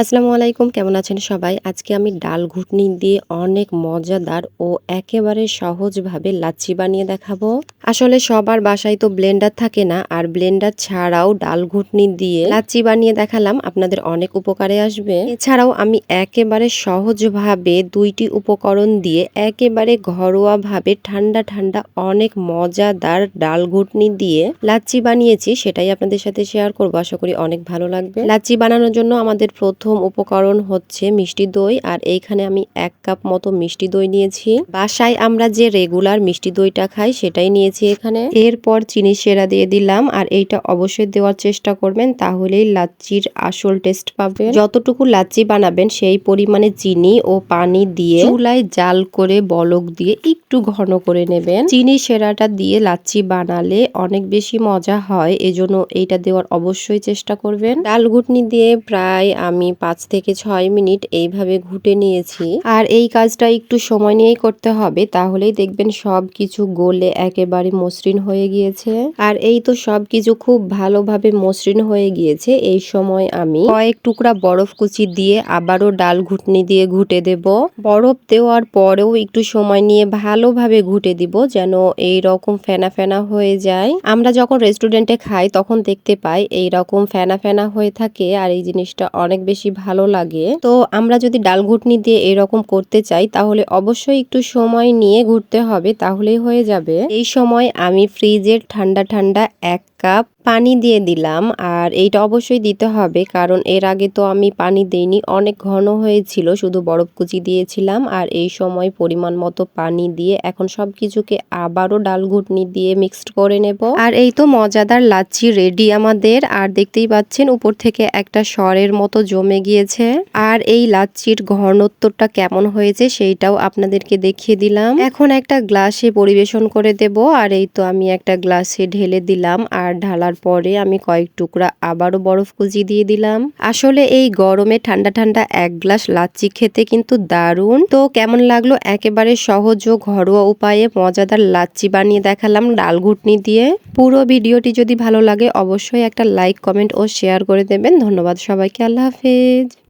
আসসালামু আলাইকুম, কেমন আছেন সবাই? আজকে আমি ডাল ঘুটনি দিয়ে অনেক মজাদার ও একেবারে সহজভাবে লাচ্ছি বানিয়ে দেখাবো। আসলে সবার বাসায় তো ব্লেন্ডার থাকে না, আর ব্লেন্ডার ছাড়াও ডাল ঘুটনি দিয়ে লাচ্ছি বানিয়ে দেখালাম, আপনাদের অনেক উপকারে আসবে। এছাড়াও আমি একেবারে সহজভাবে দুইটি উপকরণ দিয়ে একেবারে ঘরোয়াভাবে ঠান্ডা ঠান্ডা অনেক মজাদার ডাল ঘুটনি দিয়ে লাচ্ছি বানিয়েছি, সেটাই আপনাদের সাথে শেয়ার করব, আশা করি অনেক ভালো লাগবে। লাচ্ছি বানানোর জন্য আমাদের প্রথম উপকরণ হচ্ছে মিষ্টি দই, আর এইখানে আমি এক কাপ মতো মিষ্টি দই নিয়েছি। বাসায় আমরা যে রেগুলার মিষ্টি দইটা খাই সেটাই নিয়েছি এখানে। এরপর চিনি সেরা দিয়ে দিলাম, আর এইটা অবশ্যই দেওয়ার চেষ্টা করবেন, তাহলেই লাচ্চির আসল টেস্ট পাবেন। যতটুকু লাচ্ছি বানাবেন সেই পরিমাণে চিনি ও পানি দিয়ে চুলায় জাল করে বলক দিয়ে একটু ঘন করে নেবেন। চিনি সেরাটা দিয়ে লাচ্ছি বানালে অনেক বেশি মজা হয়, এজন্য এইটা দেওয়ার অবশ্যই চেষ্টা করবেন। ডাল ঘুটনি দিয়ে প্রায় আমি পাঁচ থেকে ছয় মিনিট এইভাবে ঘুটে নিয়েছি। আর এই কাজটা একটু সময় নিয়েই করতে হবে, তাহলেই দেখবেন সব কিছু গলে একেবারে মসৃণ হয়ে গিয়েছে। আর এই তো সব কিছু খুব ভালোভাবে মসৃণ হয়ে গিয়েছে, এই সময় আমি কয়েক টুকরা বরফ কুচি দিয়ে আবারও ডাল ঘুটনি দিয়ে ঘুটে দেব। বরফ দেওয়ার পরেও একটু সময় নিয়ে ভালোভাবে ঘুটে দিব যেন এই রকম ফেনা ফেনা হয়ে যায়। আমরা যখন রেস্টুরেন্টে খাই, তখন দেখতে পাই এই রকম ফেনা ফেনা হয়ে থাকে আর এই জিনিসটা অনেক বেশি ভালো লাগে। তো আমরা যদি ডাল ঘুটনি দিয়ে এরকম করতে চাই, তাহলে অবশ্যই একটু সময় নিয়ে ঘুরতে হবে, তাহলেই হয়ে যাবে। এই সময় আমি ফ্রিজের ঠান্ডা ঠান্ডা এক কাপ পানি দিয়ে দিলাম আর এইটা অবশ্যই দিতে হবে কারণ এর আগে তো আমি পানি দিইনি। অনেক ঘন হয়েছিল, শুধু বরফ কুচি দিয়েছিলাম আর এই সময় পরিমাণ মতো পানি দিয়ে এখন সব কিছুকে আবারও ডাল ঘুটনি দিয়ে মিক্সড করে নেব। আর এই তো মজাদার লাচ্ছি রেডি আমাদের আর দেখতেই পাচ্ছেন উপর থেকে একটা স্বরের মতো জমে গিয়েছে। আর এই লাচ্ছির ঘনত্বটা কেমন হয়েছে সেইটাও আপনাদেরকে দেখিয়ে দিলাম। এখন একটা গ্লাসে পরিবেশন করে দেব আর এই তো আমি একটা গ্লাসে ঢেলে দিলাম আর ঢালার পরে আমি কয়েক টুকরা আবারও বরফ কুচি দিয়ে দিলাম। আসলে এই গরমে ঠান্ডা ঠান্ডা এক গ্লাস লাচ্ছি খেতে কিন্তু দারুণ। তো কেমন লাগল একেবারে সহজ ও ঘরোয়া উপায়ে মজাদার লাচ্ছি বানিয়ে দেখালাম ডাল ঘুটনি দিয়ে? পুরো ভিডিওটি যদি ভালো লাগে অবশ্যই একটা লাইক, কমেন্ট ও শেয়ার করে দেবেন। ধন্যবাদ সবাইকে, আল্লাহ হাফেজ।